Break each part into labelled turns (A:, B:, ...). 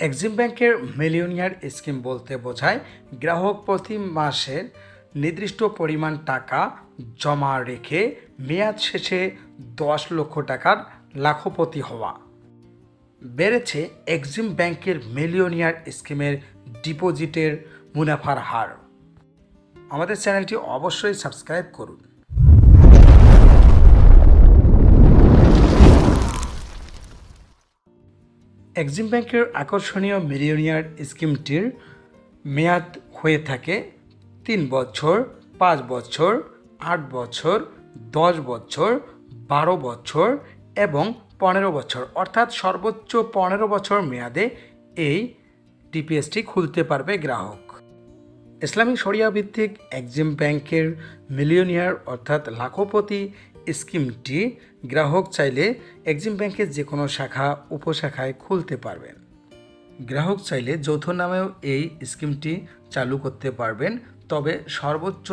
A: Exim ব্যাংকের millionaire scheme বলতে বোঝায় গ্রাহক প্রতি মাসের নির্দিষ্ট পরিমাণ টাকা জমা রেখে মেয়াদ শেষে দশ লক্ষ টাকার লাখপতি হওয়া। বেড়েছে এক্সিম ব্যাংকের মিলিয়নিয়ার স্কিমের ডিপোজিটের মুনাফার হার। আমাদের চ্যানেলটি অবশ্যই সাবস্ক্রাইব করুন। এক্সিম ব্যাংকের আকর্ষণীয় মিলিয়নিয়ার স্কিমটির মেয়াদ হয়ে থাকে তিন বছর, পাঁচ বছর, আট বছর, দশ বছর, বারো বছর এবং পনেরো বছর। অর্থাৎ সর্বোচ্চ পনেরো বছর মেয়াদে এই ডিপিএসটি খুলতে পারবে গ্রাহক। ইসলামী শরিয়া ভিত্তিক এক্সিম ব্যাংকের মিলিয়নিয়ার অর্থাৎ লাখপতি স্কিমটি গ্রাহক চাইলে এক্সিম ব্যাংকের যে কোনো শাখা, উপশাখায় খুলতে পারবেন। গ্রাহক চাইলে যৌথ নামেও এই স্কিমটি চালু করতে পারবেন, তবে সর্বোচ্চ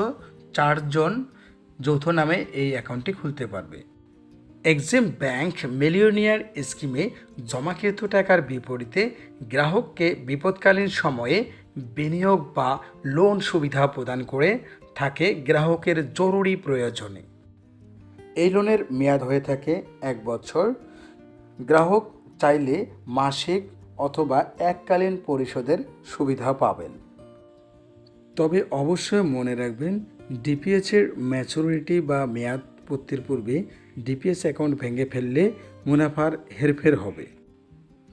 A: চারজন যৌথ নামে এই অ্যাকাউন্টটি খুলতে পারবে। এক্সিম ব্যাংক মিলিয়নিয়ার স্কিমে জমাকৃত টাকার বিপরীতে গ্রাহককে বিপদকালীন সময়ে বিনিয়োগ বা লোন সুবিধা প্রদান করে থাকে গ্রাহকের জরুরি প্রয়োজনে। এই লোনের মেয়াদ হয়ে থাকে এক বছর। গ্রাহক চাইলে মাসিক অথবা এককালীন পরিশোধের সুবিধা পাবেন। তবে অবশ্যই মনে রাখবেন ডিপিএসের ম্যাচুরিটি বা মেয়াদ পূর্তির পূর্বে ডিপিএস অ্যাকাউন্ট ভেঙে ফেললে মুনাফার হেরফের হবে।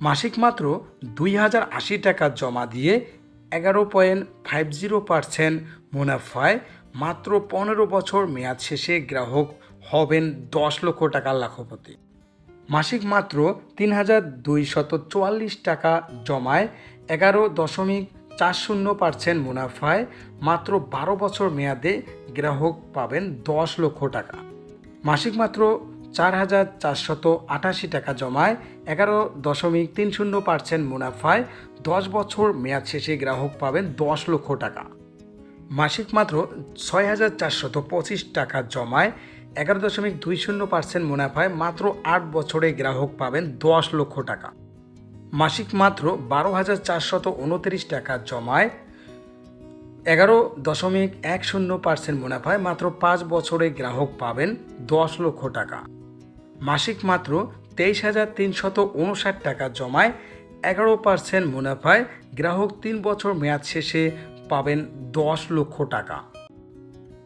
A: মাসিক মাত্র দুই হাজার আশি টাকা জমা দিয়ে এগারো পয়েন্ট ফাইভ জিরো পার্সেন্ট মুনাফায় মাত্র পনেরো বছর মেয়াদ শেষে গ্রাহক হবেন দশ লক্ষ টাকার লাখপতি। মাসিক মাত্র তিন হাজার দুইশত চুয়াল্লিশ টাকা জমায় এগারো দশমিক চার শূন্য পার্সেন্ট মুনাফায় মাত্র বারো বছর মেয়াদে গ্রাহক পাবেন দশ লক্ষ টাকা। মাসিক মাত্র চার হাজার চারশত আটাশি টাকা জমায় এগারো দশমিক তিন শূন্য পার্সেন্ট মুনাফায় দশ বছর মেয়াদ শেষে গ্রাহক পাবেন দশ লক্ষ টাকা। মাসিক মাত্র ছয় হাজার চারশত পঁচিশ টাকা জমায় এগারো দশমিক দুই শূন্য পার্সেন্ট মুনাফায় মাত্র আট বছরে গ্রাহক পাবেন দশ লক্ষ টাকা। মাসিক মাত্র বারো হাজার চারশত উনত্রিশ টাকা জমায়। এগারো দশমিক এক শূন্য পার্সেন্ট মুনাফায় মাত্র পাঁচ বছরে গ্রাহক পাবেন দশ লক্ষ টাকা। মাসিক মাত্র তেইশ হাজার তিনশত উনষাট টাকা জমায়। এগারো পার্সেন্ট মুনাফায় গ্রাহক তিন বছর মেয়াদ শেষে পাবেন দশ লক্ষ টাকা।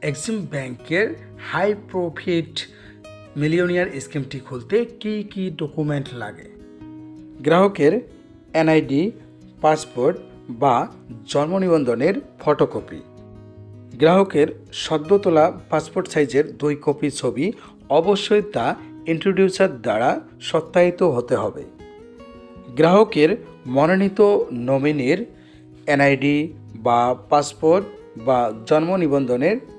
A: এক্সিম ব্যাংকের হাই প্রফিট মিলিয়নিয়ার স্কিমটি খুলতে কী কী ডকুমেন্ট লাগে? গ্রাহকের এনআইডি, পাসপোর্ট বা জন্ম নিবন্ধনের ফটোকপি। গ্রাহকের সদ্য তোলা পাসপোর্ট সাইজের দুই কপি ছবি অবশ্যই তা ইন্ট্রোডিউসার দ্বারা সত্যায়িত হতে হবে। গ্রাহকের মনোনীত নমিনির এনআইডি বা পাসপোর্ট বা জন্ম নিবন্ধনের